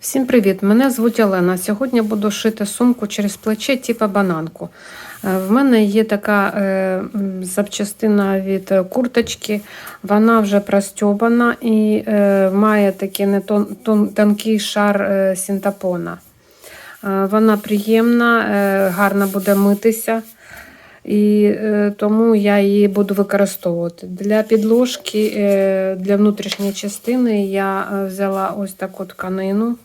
Всім привіт! Мене звуть Олена. Сьогодні буду шити сумку через плече, типу бананку. Е, В мене є така е, запчастина від курточки, вона вже простьобана і е, має такий не тон, тон, тонкий шар е, синтепона. Е, вона приємна, е, гарно буде митися. І е, тому я її буду використовувати. Для підложки, е, для внутрішньої частини я е, взяла ось таку тканину.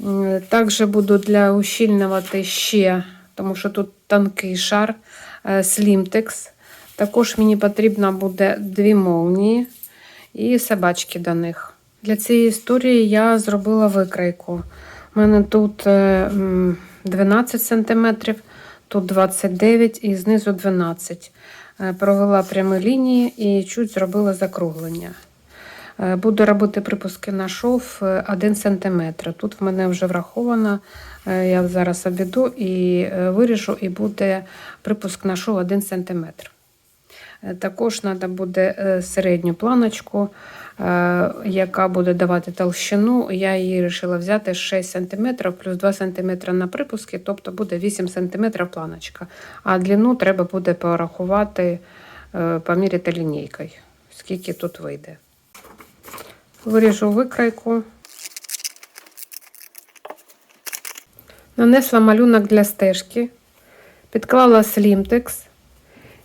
Е, Також буду для ущільнювати ще, тому що тут тонкий шар е, Slimtex. Також мені потрібно буде дві молнії і собачки до них. Для цієї історії я зробила викрайку. У мене тут е, 12 см, тут 29 і знизу 12 Е, Провела прямі лінії і чуть зробила закруглення. Е, Буду робити припуски на шов 1 см. Тут в мене вже враховано. е, Я зараз обіду і е, виріжу, і буде припуск на шов 1 см. Е, Також треба буде е, середню планочку, е, яка буде давати толщину. Я її вирішила взяти 6 см плюс 2 см на припуски, тобто буде 8 см планочка. А длину треба буде порахувати, е, поміряти лінійкою, скільки тут вийде. Виріжу викрайку. Нанесла малюнок для стежки, підклала слімтекс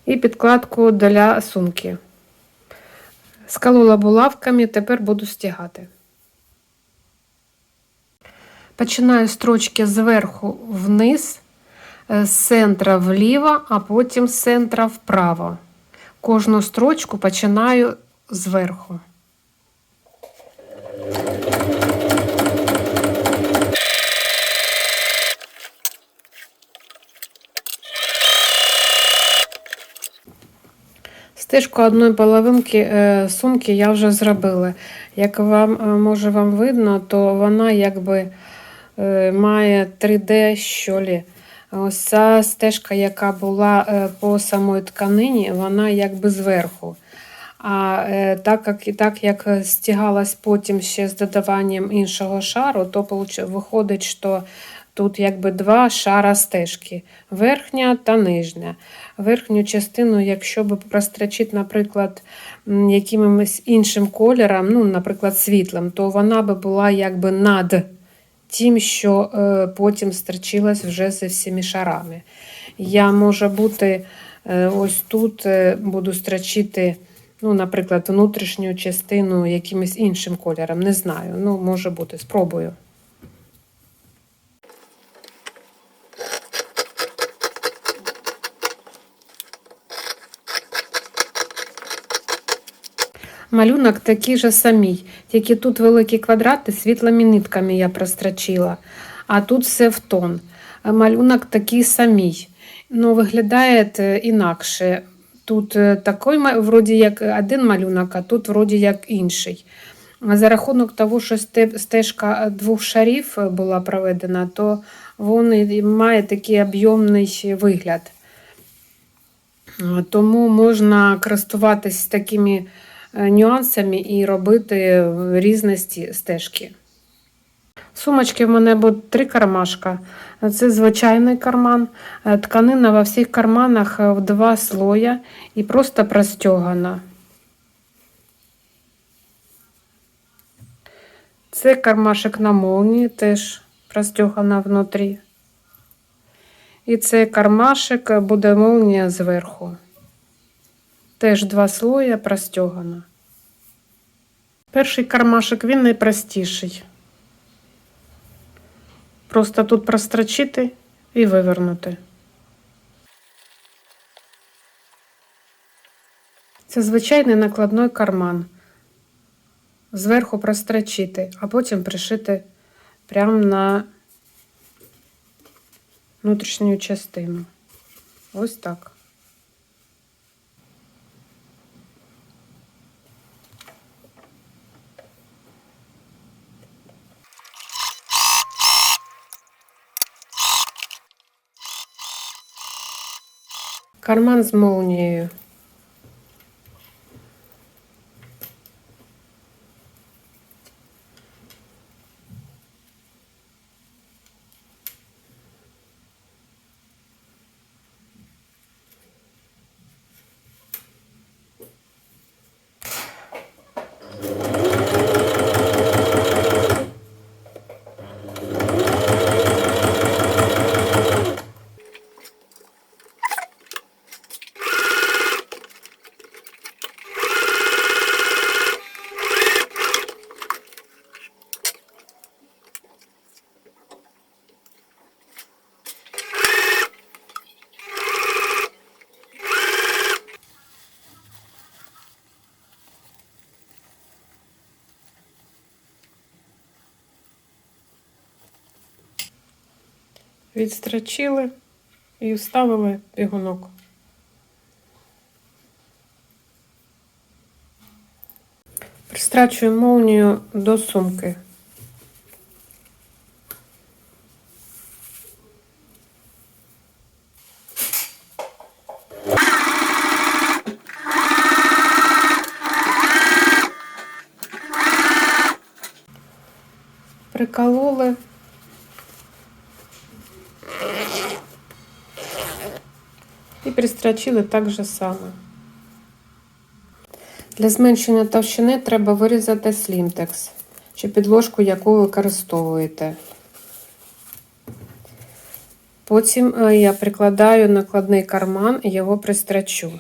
і підкладку для сумки. Скалула булавками, тепер буду стягати. Починаю строчки зверху вниз, е, з центра вліво, а потім з центра вправо. Кожну строчку починаю зверху. Стежку одної половинки е, сумки я вже зробила. Як вам е, може вам видно, то вона якби е, має 3D щолі. Ось ця стежка, яка була по самої тканині, вона якби зверху. А е, так як, так як стягалась потім ще з додаванням іншого шару, то виходить, що тут якби два шара стежки: верхня та нижня. Верхню частину, якщо б прострочити, наприклад, якимось іншим кольором, ну, наприклад, світлим, то вона би була якби над тим, що е, потім строчилась вже зі всіми шарами. Я може бути е, ось тут буду строчити, ну, наприклад, внутрішню частину якимось іншим кольором. Не знаю. Ну, може бути, спробую. Малюнок такий же самий, тільки тут великі квадрати світлими нитками я прострочила, а тут все в тон. Малюнок такий самий, але виглядає е, інакше. Тут е, такий, вроді як один малюнок, а тут вроді як інший. За рахунок того, що стежка двох шарів е, була проведена, то він має такий об'ємний вигляд. Е, Тому можна користуватись такими нюансами і робити різності стежки. Сумочки в мене будуть три кармашка. Це звичайний карман. Е, Тканина во всіх карманах е, в два слоя і просто простягана. Це кармашек на молнії, теж простягана внутрі. І цей кармашек е, буде молнія зверху. Теж два слоя простягано. Перший кармашек він найпростіший. Просто тут прострочити і вивернути. Це звичайний накладний карман. Зверху прострочити, а потім пришити прямо на внутрішню частину. Ось так. Карман з молнією. Відстрочили і вставили бігунок. Пристрачуємо молнію до сумки. І пристрочили так же само. Для зменшення товщини треба вирізати слімтекс чи підложку, яку ви використовуєте. Потім е, я прикладаю накладний карман і його пристрачу.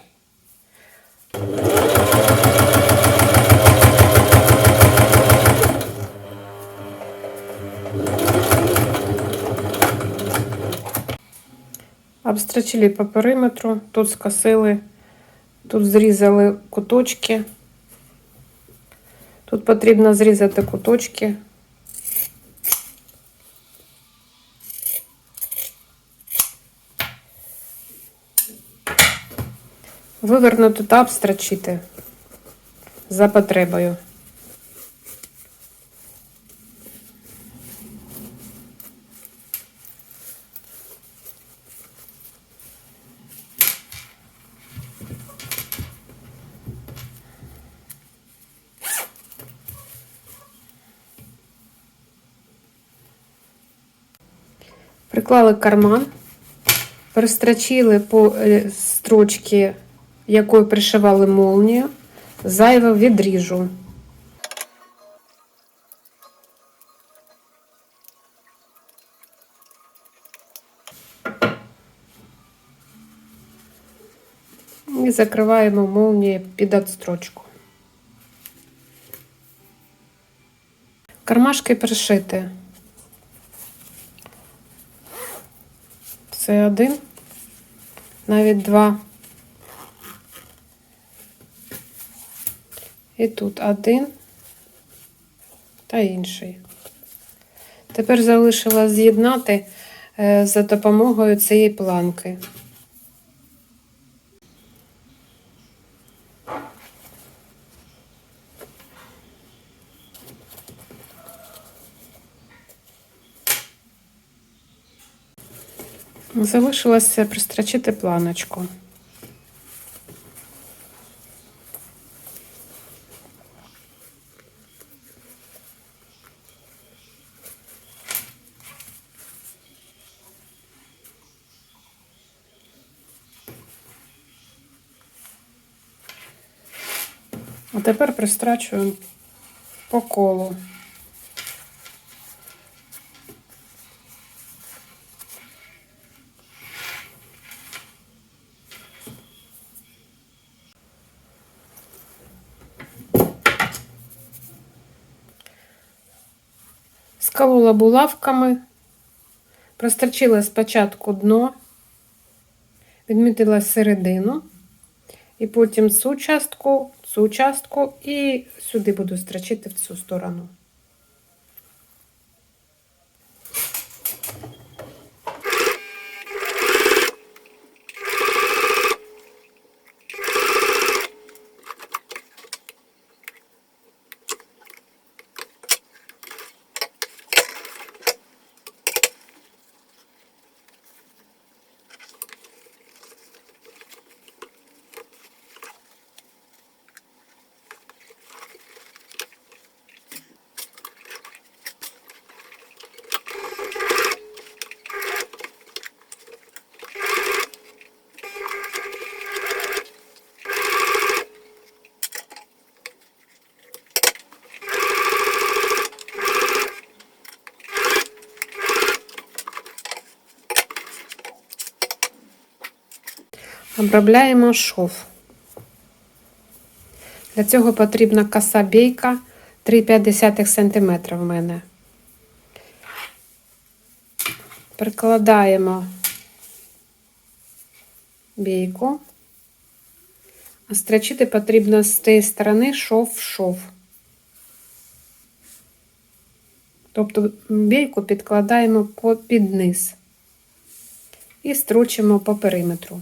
Обстрочили по периметру, тут скосили, тут зрізали куточки. Тут потрібно зрізати куточки. Вивернути та обстрочити за потребою. Приклали карман, пристрочили по е, строчці, якою пришивали молнію, зайве відріжу. І закриваємо молнію під отстрочку. Кармашки пришити. Це один, навіть два. І тут один та інший. Тепер залишилось з'єднати е, за допомогою цієї планки. Залишилося пристрочити планочку. А тепер пристрачуємо по колу. Сколола булавками, прострочила спочатку дно, відмітила середину, і потім цю частку, цю частку і сюди буду строчити в цю сторону. Обробляємо шов. Для цього потрібна коса бійка 3,5 см в мене. Прикладаємо бійку. А строчити потрібно з тієї сторони шов в шов. Тобто бійку підкладаємо під низ. і строчимо по периметру.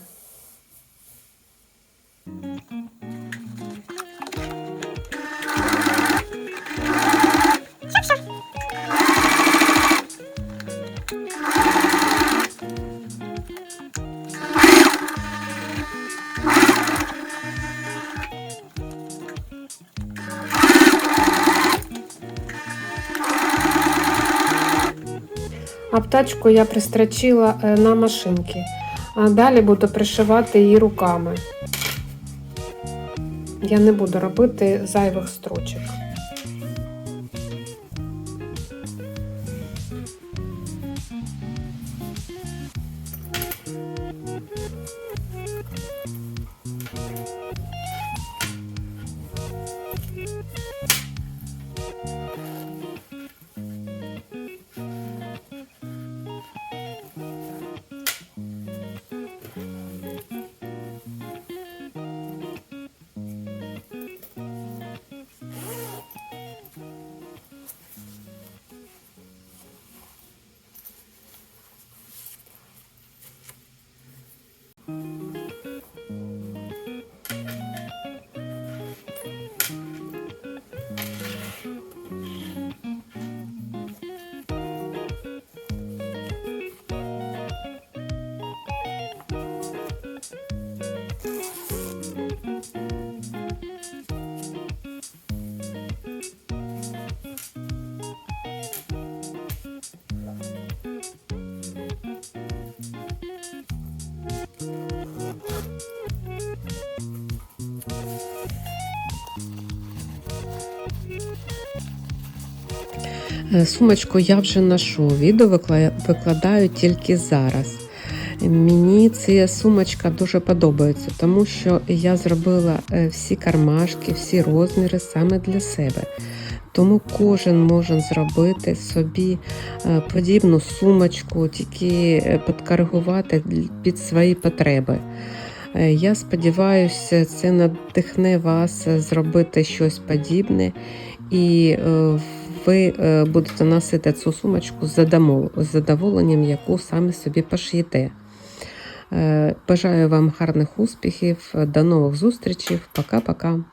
Аптечку я пристрочила е, на машинки, а далі буду пришивати її руками. Я не буду робити зайвих строчок. Сумочку я вже ношу. Відео викладаю тільки зараз. Мені ця сумочка дуже подобається, тому що я зробила е, всі кармашки, всі розміри саме для себе. Тому кожен може зробити собі е, подібну сумочку, тільки е, підкоригувати під свої потреби. Е, Я сподіваюся, це надихне вас е, зробити щось подібне, і е, ви е, будете носити цю сумочку з задоволенням, яку самі собі пошиєте. Е, Бажаю вам гарних успіхів, до нових зустрічей. Пока-пока.